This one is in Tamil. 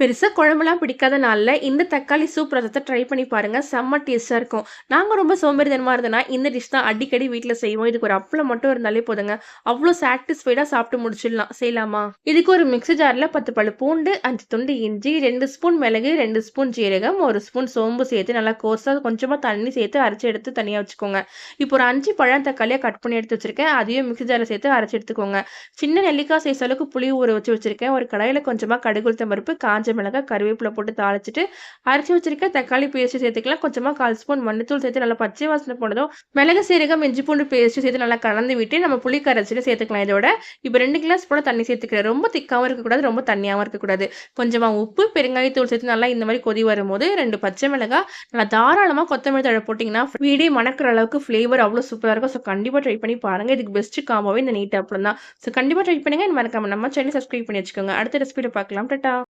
பெருசாக குழம்புலாம் பிடிக்காத நாளில் இந்த தக்காளி சூப் ரசத்தை ட்ரை பண்ணி பாருங்கள் செம்ம டேஸ்ட்டாக இருக்கும். நாங்கள் ரொம்ப சோம்பேறிதனமாக இருந்தோம்னா, இந்த டிஷ் தான் அடிக்கடி வீட்டில் செய்வோம். இதுக்கு ஒரு அப்பளம் மட்டும் இருந்தாலே போதுங்க. அவ்வளோ சாட்டிஸ்ஃபைடாக சாப்பிட்டு முடிச்சிடலாம். செய்யலாமா? இதுக்கு ஒரு மிக்ஸி ஜாரில் பத்து பழு பூண்டு, அஞ்சு துண்டு இஞ்சி, ரெண்டு ஸ்பூன் மிளகு, ரெண்டு ஸ்பூன் ஜீரகம், ஒரு ஸ்பூன் சோம்பு சேர்த்து நல்லா கோர்ஸாக கொஞ்சமாக தண்ணி சேர்த்து அரைச்சி எடுத்து தனியாக வச்சுக்கோங்க. இப்போ ஒரு அஞ்சு பழம் தக்காளியாக கட் பண்ணி எடுத்து வச்சுருக்கேன் அதையும் மிக்ஸி ஜாரில் சேர்த்து அரைச்சி எடுத்துக்கோங்க. சின்ன நெல்லிக்காய் சைஸ் அளவுக்கு புளி ஊற வச்சு வச்சுருக்கேன் ஒரு கடையில் கொஞ்சமாக கடுகுளுத்த மறுப்பு காஞ்ச காஞ்ச மிளகாய், கருவேப்பிலை போட்டு தாளிச்சிட்டு அரைச்சி வச்சிருக்க தக்காளி பேஸ்ட் சேர்த்துக்கலாம். கொஞ்சமா 1/4 ஸ்பூன் மஞ்சத்தூள் சேர்த்து நல்லா பச்சை வாசனை போனதும், மிளகு, சீரகம், இஞ்சி பூண்டு பேஸ்ட் சேர்த்து நல்லா கலந்து விட்டு, நம்ம புளி கரைச்சிட்டு சேர்த்துக்கலாம் இதோட. இப்போ ரெண்டு கிளாஸ் போல தண்ணி சேர்த்துக்கிறேன். ரொம்ப திக்காகவும் இருக்கக்கூடாது, ரொம்ப தண்ணியாகவும் இருக்கக்கூடாது. கொஞ்சமாக உப்பு, பெருங்காயத்தூள் சேர்த்து நல்லா இந்த மாதிரி கொதி வரும்போது ரெண்டு பச்சை மிளகாய், நல்லா தாராளமா கொத்தமல்லி தழை போட்டீங்கன்னா, வீடே மணக்கிற அளவுக்கு ஃப்ளேவர் அவ்வளோ சூப்பராக இருக்கும். ஸோ கண்டிப்பாக ட்ரை பண்ணி பாருங்க. இதுக்கு பெஸ்ட்டு காம்போவே இந்த நீட்டாக அப்பளம் தான். ஸோ கண்டிப்பாக ட்ரை பண்ணுங்க. மறக்காமல் நம்ம சேனல் சப்ஸ்கிரைப் பண்ணி வச்சுக்கோங்க. அடுத்த ரெசிபியில் பார்க்கலாம். டட்டா